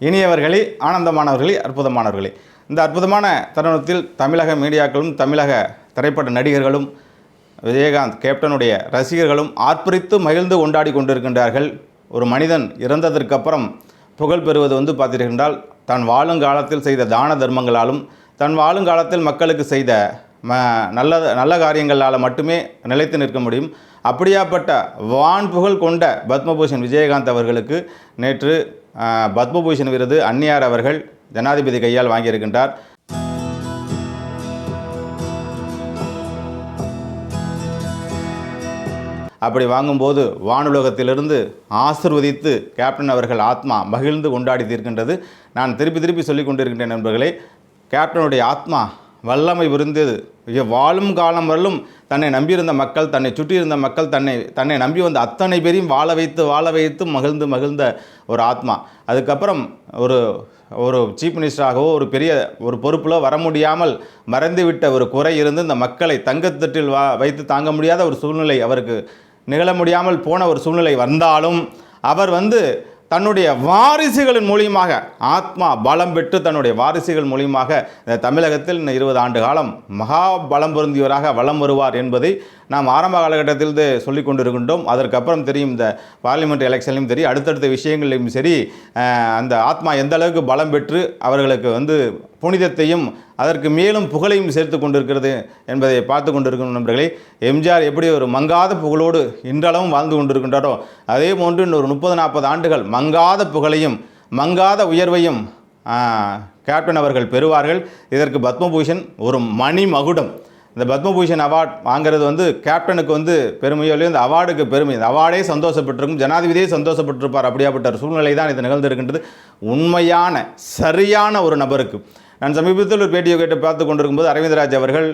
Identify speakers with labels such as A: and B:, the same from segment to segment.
A: இனியவர்களே ஆனந்தமானவர்களே அற்புதமானவர்களே. இந்த அற்புதமான தருணத்தில் தமிழக மீடியாக்களும் தமிழக திரைப்பட நடிகர்களும் விஜயகாந்த் கேப்டனுடைய ரசிகர்களும் ஆர்ப்பரித்து மகிழ்ந்து கொண்டாடி கொண்டிருக்கின்றார்கள். ஒரு மனிதன் இறந்ததற்கப்புறம் புகழ் பெறுவது வந்து பார்த்திருக்கின்றால் தான் வாழும் காலத்தில் செய்த தான தர்மங்களாலும் தன் வாழும் காலத்தில் மக்களுக்கு செய்த ம நல்ல நல்ல காரியங்களால் மட்டுமே நிலைத்து நிற்க முடியும். அப்படியாப்பட்ட வான் புகழ் கொண்ட பத்மபூஷன் விஜயகாந்த் அவர்களுக்கு நேற்று பத்மபூஷன் விருது அன்னியார் அவர்கள் ஜனாதிபதி கையால் வாங்கியிருக்கின்றார். அப்படி வாங்கும்போது வானுலகத்திலிருந்து ஆசிர்வதித்து கேப்டன் அவர்கள் ஆத்மா மகிழ்ந்து கொண்டாடி தீர்க்கின்றது. நான் திருப்பி திருப்பி சொல்லிக் கொண்டிருக்கின்றேன் நண்பர்களே கேப்டனுடைய ஆத்மா வல்லமை இருந்தது வாழும் காலம் வரலும் தன்னை நம்பியிருந்த மக்கள் தன்னை சுற்றியிருந்த மக்கள் தன்னை தன்னை நம்பி வந்த அத்தனை பேரையும் வாழ வைத்து வாழ வைத்து மகிழ்ந்து மகிழ்ந்த ஒரு ஆத்மா. அதுக்கப்புறம் ஒரு ஒரு சீஃப் மினிஸ்டராகவோ ஒரு பெரிய ஒரு பொறுப்பில் வர முடியாமல் மறந்துவிட்ட ஒரு குறை இருந்து இந்த மக்களை தங்கத்தட்டில் வா வைத்து தாங்க முடியாத ஒரு சூழ்நிலை அவருக்கு நிகழ முடியாமல் போன ஒரு சூழ்நிலை வந்தாலும் அவர் வந்து தன்னுடைய வாரிசுகளின் மூலியமாக ஆத்மா பலம் பெற்று தன்னுடைய வாரிசுகள் மூலியமாக இந்த தமிழகத்தில் இந்த இருபது ஆண்டு காலம் மகா பலம் பொருந்தியவராக வலம் வருவார் என்பதை நாம் ஆரம்ப காலகட்டத்திலிருந்து சொல்லிக் கொண்டிருக்கின்றோம். அதற்கப்புறம் தெரியும் இந்த பார்லிமெண்ட் எலெக்ஷன்லையும் சரி அடுத்தடுத்த விஷயங்களிலும் சரி அந்த ஆத்மா எந்த அளவுக்கு பலம் பெற்று அவர்களுக்கு வந்து புனிதத்தையும் அதற்கு மேலும் புகழையும் சேர்த்து கொண்டிருக்கிறது என்பதை பார்த்து கொண்டிருக்கும் நண்பர்களே. எம்ஜிஆர் எப்படி ஒரு மங்காத புகழோடு இன்றளவும் வாழ்ந்து கொண்டிருக்கின்றாரோ அதே போன்று இன்னொரு முப்பது நாற்பது ஆண்டுகள் மங்காத புகழையும் மங்காத உயர்வையும் கேப்டன் அவர்கள் பெறுவார்கள். இதற்கு பத்மபூஷன் ஒரு மணி மகுடம் இந்த பத்மபூஷன் அவார்ட் வாங்குறது வந்து கேப்டனுக்கு வந்து பெருமையோ இல்லையோ இந்த அவார்டுக்கு பெருமை. இந்த அவார்டே சந்தோஷப்பட்டிருக்கும். ஜனாதிபதியே சந்தோஷப்பட்டிருப்பார் அப்படியாப்பட்ட ஒரு சூழ்நிலை தான் இது நிகழ்ந்திருக்கின்றது. உண்மையான சரியான ஒரு நபருக்கு. நான் சமீபத்தில் ஒரு பேட்டியை கேட்டு பார்த்து கொண்டிருக்கும்போது அரவிந்தராஜ் அவர்கள்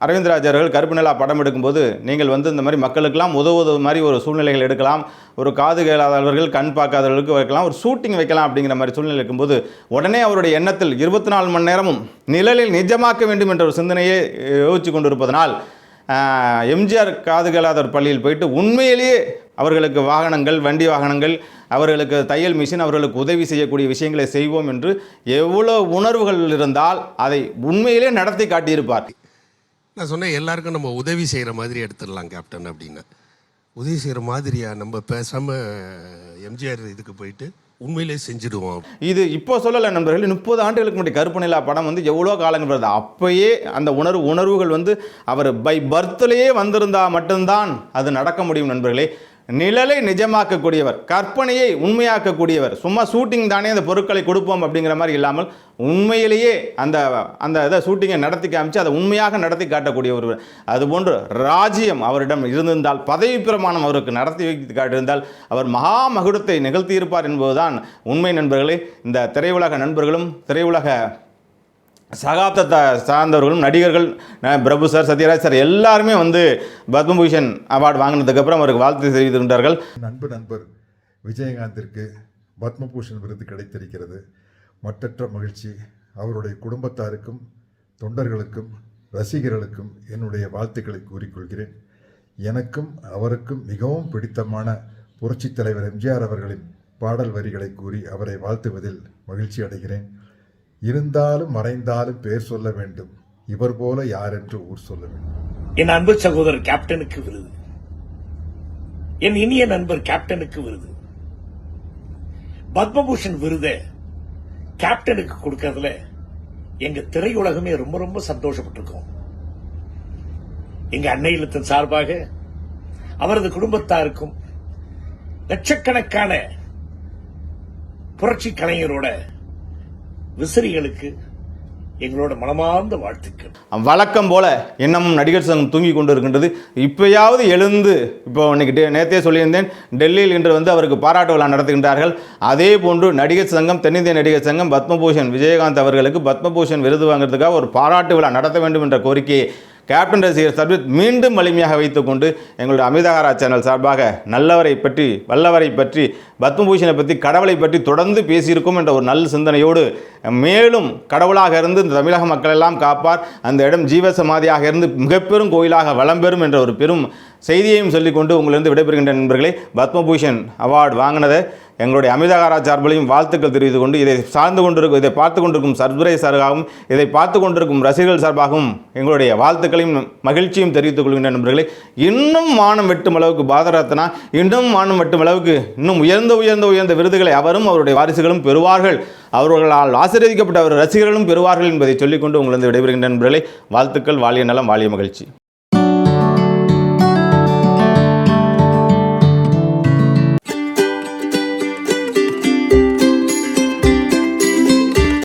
A: அரவிந்தராஜ் அவர்கள் கருப்பு நிலா படம் எடுக்கும்போது நீங்கள் வந்து இந்த மாதிரி மக்களுக்கெல்லாம் உதவுவது மாதிரி ஒரு சூழ்நிலைகள் எடுக்கலாம் ஒரு காது கேளாதவர்கள் கண் பார்க்காதவர்களுக்கு வைக்கலாம் ஒரு ஷூட்டிங் வைக்கலாம் அப்படிங்கிற மாதிரி சூழ்நிலை இருக்கும்போது உடனே அவருடைய எண்ணத்தில் இருபத்தி நாலு மணி நேரமும் நிழலில் நிஜமாக்க வேண்டும் என்ற ஒரு சிந்தனையை யோசித்து கொண்டிருப்பதனால் எம்ஜிஆர் காது கேளாதவர் பள்ளியில் போயிட்டு உண்மையிலேயே அவர்களுக்கு வாகனங்கள் வண்டி வாகனங்கள் அவர்களுக்கு தையல் மிஷின் அவர்களுக்கு உதவி செய்யக்கூடிய விஷயங்களை செய்வோம் என்று எவ்வளோ உணர்வுகள் இருந்தால் அதை உண்மையிலே நடத்தி காட்டியிருப்பார்.
B: நான் சொன்னேன் எல்லாருக்கும் நம்ம உதவி செய்கிற மாதிரி எடுத்துடலாம் கேப்டன் அப்படின்னு. உதவி செய்கிற மாதிரியா? நம்ம பேசாம எம்ஜிஆர் இதுக்கு போயிட்டு உண்மையிலே செஞ்சுடுவோம்.
A: இது இப்போ சொல்லலை நண்பர்கள் முப்பது ஆண்டுகளுக்கு முன்னாடி கருப்பு நிலா படம் வந்து எவ்வளோ காலங்கள் வருது? அப்பயே அந்த உணர்வு உணர்வுகள் வந்து அவர் பை பர்த்லேயே வந்திருந்தா மட்டும்தான் அது நடக்க முடியும் நண்பர்களே. நிழலை நிஜமாக்கக்கூடியவர் கற்பனையை உண்மையாக்கக்கூடியவர். சும்மா ஷூட்டிங் தானே அந்த பொருட்களை கொடுப்போம் அப்படிங்கிற மாதிரி இல்லாமல் உண்மையிலேயே அந்த அந்த இதை ஷூட்டிங்கை நடத்தி காமிச்சு அதை உண்மையாக நடத்தி காட்டக்கூடிய ஒருவர். அதுபோன்று ராஜ்யம் அவரிடம் இருந்திருந்தால் பதவி பிரமாணம் அவருக்கு நடத்தி வைத்து காட்டியிருந்தால் அவர் மகா மகுடத்தை நிகழ்த்தியிருப்பார் என்பதுதான் உண்மை நண்பர்களே. இந்த திரையுலக நண்பர்களும் திரையுலக சகாப்தத்தை சார்ந்தவர்களும் நடிகர்கள் பிரபு சார் சத்யராஜ் சார் எல்லாருமே வந்து பத்மபூஷன் அவார்டு வாங்கினதுக்கப்புறம் அவருக்கு வாழ்த்து தெரிவித்திருக்கின்றார்கள்
C: நண்பு நண்பர் விஜயகாந்திற்கு பத்மபூஷன் விருது கிடைத்திருக்கிறது. மற்றற்ற மகிழ்ச்சி. அவருடைய குடும்பத்தாருக்கும் தொண்டர்களுக்கும் ரசிகர்களுக்கும் என்னுடைய வாழ்த்துக்களை கூறிக்கொள்கிறேன். எனக்கும் அவருக்கும் மிகவும் பிடித்தமான புரட்சித் தலைவர் எம்ஜிஆர் அவர்களின் பாடல் வரிகளை கூறி அவரை வாழ்த்துவதில் மகிழ்ச்சி அடைகிறேன். இருந்தாலும் மறைந்தாலும் பேர் சொல்ல வேண்டும். இவர் போல யார் என்று ஊர் சொல்ல வேண்டும்.
D: என் அன்பு சகோதரர் கேப்டனுக்கு விருது. என் இனிய நண்பர் கேப்டனுக்கு விருது. பத்மபூஷன் விருதை கேப்டனுக்கு கொடுக்கறதுல எங்க திரையுலகமே ரொம்ப ரொம்ப சந்தோஷப்பட்டிருக்கோம். எங்க அன்னை இல்லத்தின் சார்பாக அவரது குடும்பத்தாருக்கும் லட்சக்கணக்கான புரட்சி கலைஞரோட விசிறிகளுக்கு எங்களோட மனமார்ந்த வாழ்த்துக்கள்.
A: வழக்கம் போல இன்னமும் நடிகர் சங்கம் தூங்கி கொண்டு இருக்கின்றது. இப்பயாவது எழுந்து இப்போ இன்னைக்கு டே- சொல்லியிருந்தேன் டெல்லியில் இன்று வந்து அவருக்கு பாராட்டு விழா நடத்துகின்றார்கள். அதே போன்று நடிகர் சங்கம் தென்னிந்திய நடிகர் சங்கம் பத்மபூஷன் விஜயகாந்த் அவர்களுக்கு பத்மபூஷன் விருது வாங்குறதுக்காக ஒரு பாராட்டு விழா நடத்த வேண்டும் என்ற கோரிக்கையை கேப்டன் ரசிகர் சார்பில் மீண்டும் வலிமையாக வைத்துக்கொண்டு எங்களுடைய அமிதகாரா சேனல் சார்பாக நல்லவரை பற்றி வல்லவரை பற்றி பத்மபூஷனை பற்றி கடவுளை பற்றி தொடர்ந்து பேசியிருக்கோம் என்ற ஒரு நல்ல சிந்தனையோடு மேலும் கடவுளாக இருந்து இந்த தமிழக மக்கள் எல்லாம் காப்பார். அந்த இடம் ஜீவசமாதியாக இருந்து மிகப்பெரும் கோயிலாக வளம் பெறும் என்ற ஒரு பெரும் செய்தியையும் சொல்லிக்கொண்டு உங்களிருந்து விடைபெறுகின்ற நண்பர்களே. பத்மபூஷன் அவார்டு வாங்கினதை எங்களுடைய அமிதாகாரா சார்பிலையும் வாழ்த்துக்கள் தெரிவித்துக் கொண்டு இதை சார்ந்து கொண்டிருக்கும் இதை பார்த்து கொண்டிருக்கும் சர்துரை சார்பாகவும் இதை பார்த்து கொண்டிருக்கும் ரசிகர்கள் சார்பாகவும் எங்களுடைய வாழ்த்துக்களையும் மகிழ்ச்சியும் தெரிவித்துக் கொள்கின்ற நண்பர்களே. இன்னும் மானம் வெட்டும் அளவுக்கு பாதரத்னா இன்னும் மானம் வெட்டும் அளவுக்கு இன்னும் உயர்ந்த உயர்ந்த உயர்ந்த விருதுகளை அவரும் அவருடைய வாரிசுகளும் பெறுவார்கள். அவர்களால் ஆசீர்வதிக்கப்பட்ட அவர் ரசிகர்களும் பெறுவார்கள் என்பதை சொல்லிக்கொண்டு உங்களிருந்து விடைபெறுகின்ற நண்பர்களே. வாழ்த்துக்கள் வாழிய நலம் வாழிய மகிழ்ச்சி.